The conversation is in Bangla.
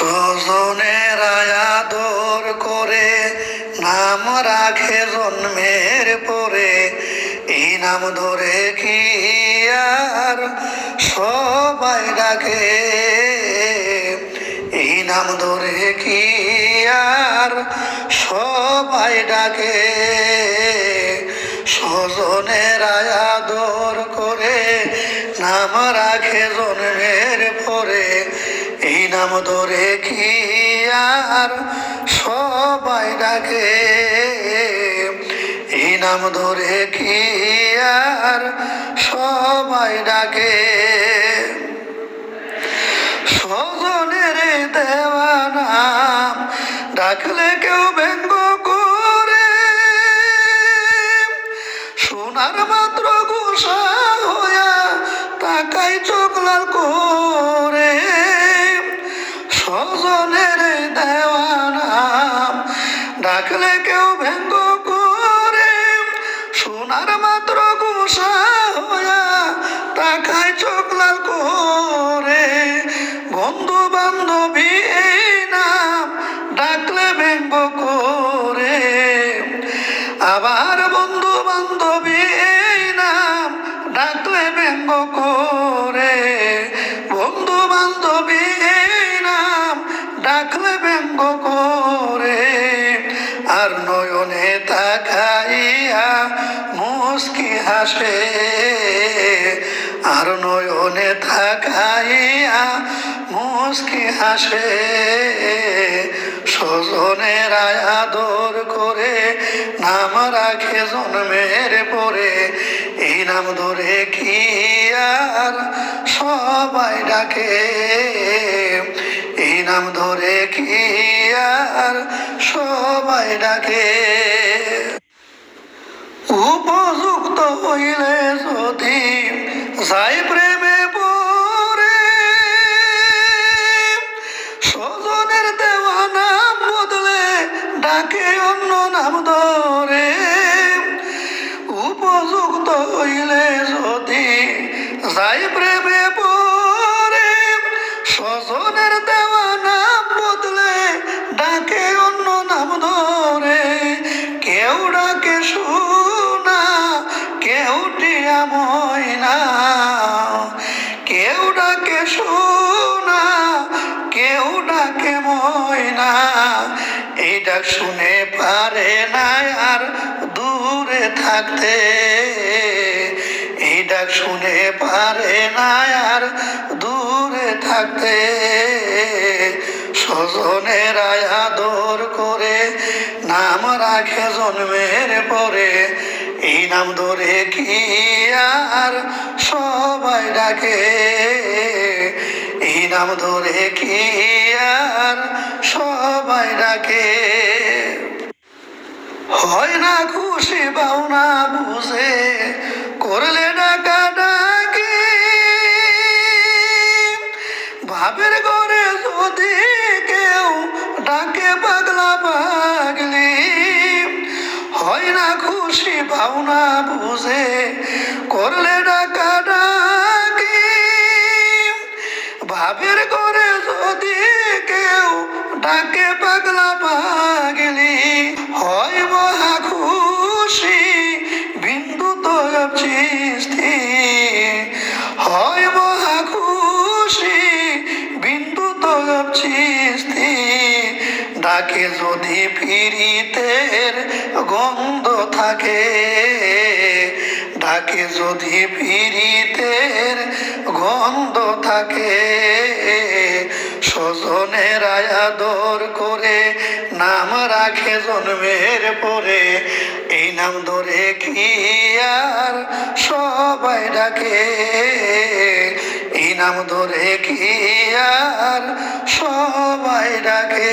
স্বজনের আদর করে, নাম রাখে জন্মের পরে। এই নাম ধরে কি আর সবাই ডাকে? এই নাম ধরে কি আর সবাই ডাকে? স্বজনের আদর করে, নাম রাখে জন্মের নাম ধরে কি আর সবাই ডাকে। এই নাম ধরে কি আর সবাই ডাকে। স্বজনের দেওয়া নাম ডাকলে কেউ ব্যঙ্গ করে। সোনার মাত্র গোসা হইয়া তাকাই স্বজনের দেওয়া নাম। ডাকলে কেউ ব্যঙ্গ করে, সোনার মাত্র গোসা হইয়া তাকাই চোখ লাল করে। বন্ধু বান্ধবী নাম ডাকলে ব্যঙ্গ করে। আবার আর নয়নে তাকাইয়া মুস্কি হাসে। আর নয়নে তাকাইয়া মুস্কি হাসে। স্বজনের আদর করে নাম রাখে জন্মের পরে। এই নাম ধরে কি আর সবাই ডাকে? নাম ধরে কি আর সবাই ডাকে? উপযুক্ত হইলে যদি যাই প্রেমে পড়ে, স্বজনের দেওয়া নাম বদলে ডাকে অন্য নাম ধরে। উপযুক্ত হইলে যদি যাই প্রেমে পড়ে শোনা, কেউ টিয়া ময়না, কেউ ডাকে শোনা, কেউ ডাকে ময়না। এই শুনে পারে না আর দূরে থাকতে। এই শুনে পারে না আর দূরে থাকতে। স্বজনের আদর করে নাম রাখে জন্মের পরে। এই নাম ধরে কি আর সবাই ডাকে? এই নাম ধরে কি আর সবাই ডাকে? হয় না খুশি পাওনা বুঝে, করলে ডাকি না খুশি ভাওনা বুঝে করলে ডাকা ডাকি ভাবের ঘরে যদি কেউ ডাকে পাগলা পাগলি, হয় মহা খুশি, বিন্দু তো চিস্তি হয় মহা খুশি, বিন্দু তো ডাকে যদি পীড়িতের গন্ধ থাকে, ডাকে যদি পীড়িতের গন্ধ থাকে, স্বজনের আদর করে নাম রাখে জন্মের পরে, এই নাম ধরে কি আর সবাই ডাকে? নাম ধরে কি সবাই ডাকে?